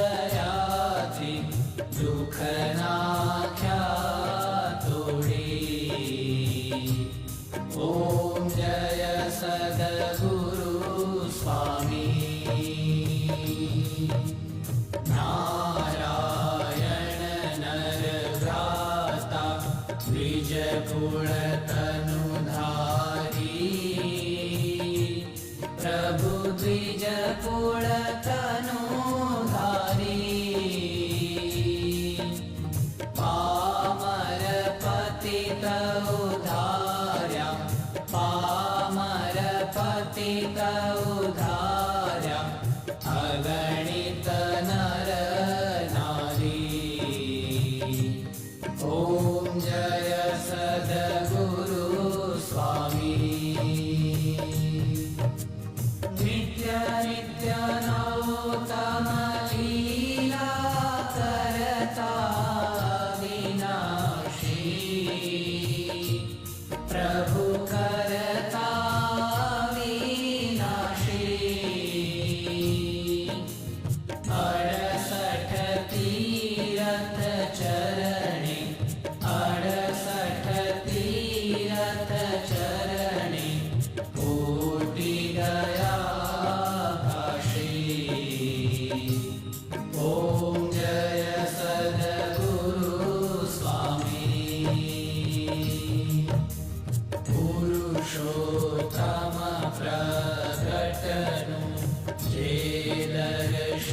विषधराधि दुःखनाख्या तोडे ॐ जय सद्गुरु स्वामी नारायण नरव्राता द्विजकुलतनुधारी प्रभु द्विजकुलतनुधारी पामर पतित उधार्या पामर पतित उधार्या अगणित नर नारी ॐ जय सद्गुरु प्रभु करता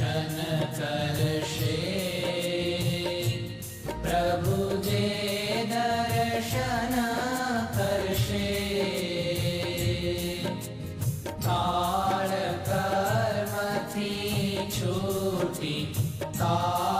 दर्शन करशे। प्रभु दर्शन करशे छूटी। काळ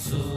So